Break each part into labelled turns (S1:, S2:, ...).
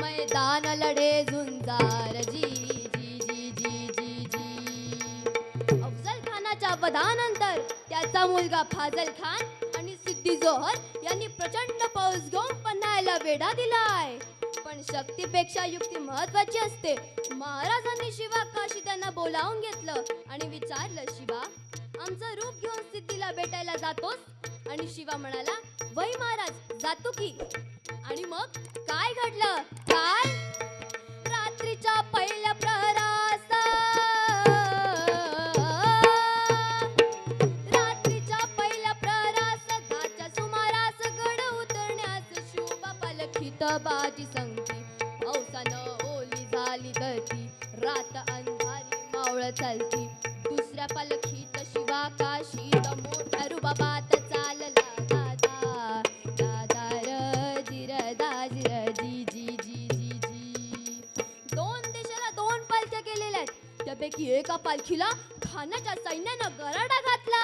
S1: मैदान लढे झुंजार जी जी जी जी जी जी. अफजल खानाच्या वधानंतर त्याचा मुलगा फाजल खान आणि जोहर यांनी प्रचंड पाऊस घेऊन पन्हाळ्याला वेढा दिलाय. पण शक्तीपेक्षा युक्ती महत्वाची असते. महाराजांनी शिवा काशी त्यांना बोलावून घेतलं आणि विचारलं शिवा आमचं रूप घेऊन सिद्धीला भेटायला जातोस? आणि शिवा म्हणाला वै महाराज जातो की. आणि मग काय घडलं? पालखीत बाजी संगती. पावसानं ओली झाली गती रात अंधारी मावळ चालती. दुसऱ्या पालखीत शिवा काशीत मोठ्या रुबाबात चालला दादा. दादा र जिर दाजिर जी जी जी जी जी. दोन देशाला दोन पालख्या केलेल्या आहेत. त्यापैकी एका पालखीला खानाच्या सैन्यानं गराडा घातला.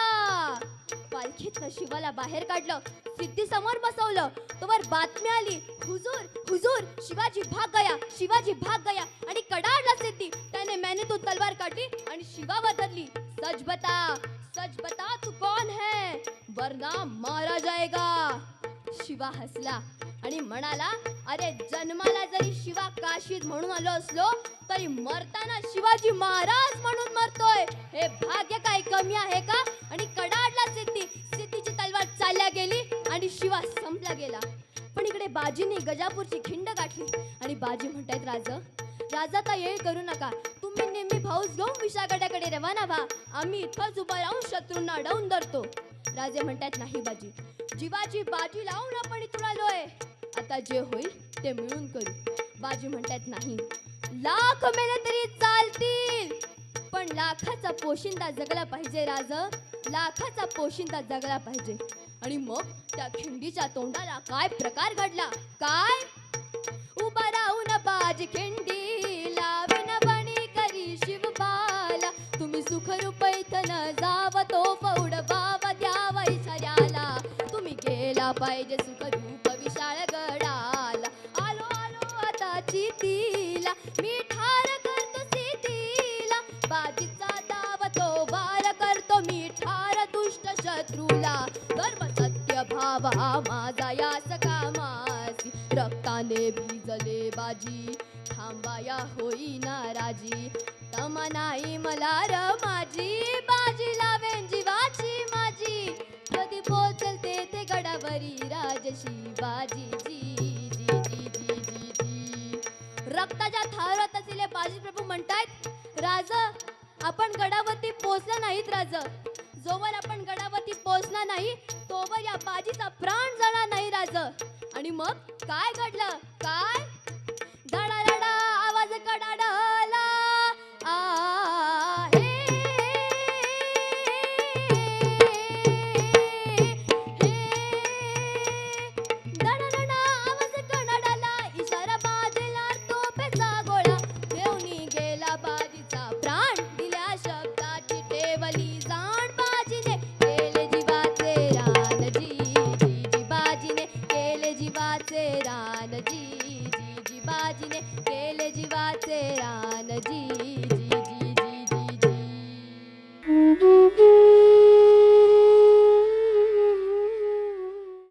S1: पालखीत शिवाला बाहेर काढलं सिद्धी समोर बसवलं. तोवर बातमी आली हुजूर हुजूर शिवाजी भाग गया शिवाजी भाग गया. आणि कडाडला सिद्धी त्याने मेहनतून तलवार काढली आणि शिवावर धरली सच बता सच बता तू कौन है? वरना मारा जाएगा. शिवा हसला आणि म्हणाला अरे जन्माला जरी शिवा काशीत म्हणून आलो असलो तरी मरताना शिवाजी महाराज म्हणून मरतोय. हे भाग्य काय कमी आहे का? त्यांनी गजापूरची खिंड गाठली आणि बाजी म्हणतायत राज राजाचा येळ करू नका. तुम्ही नेहमी भाऊस घेऊन विशागडाकडे रवाना व्हा. आम्ही इथंच उभा राहून शत्रूंना अडवून धरतो. राजे म्हणतात नाही बाजी. जीवाची बाजी लावून आपण इथून आलोय. आता जे होईल ते मिळून करू. बाजी म्हणतात नाही. लाख मेले तरी चालतील. पण लाखाचा पोशिंदा जगला पाहिजे राज. लाखाचा पोशिंदा जगला पाहिजे. आणि मग त्या खिंडीच्या तोंडाला काय प्रकार घडला? काय? उभा राहून बाज खिंडी लावेन बणी करी शिवबाला तुम्ही सुखरूप इथन जाव तो फौड बाबा द्यावा इशाऱ्याला तुम्ही गेला पाहिजे सुखरूप विशाळ गडाला सत्य माझा या माझा यास कामासी रक्ताने भिजले बाजी. थांबाया होईना राजी. तमा नाही मला र माझी. बाजी लावेन जीवाची माझी. कधी पोचल ते ते गडावरी राजशी बाजी. जी जी जी जी जी जी. रक्ताच्या थारात असलेले बाजी प्रभू म्हणतायत राज आपण गडावरती पोचला नाहीत राज. जोवर आपण गडावरती पोचला नाही तोवर या बाजीचा प्राण जाणार नाही राज. आणि मग काय घडलं? काय? जी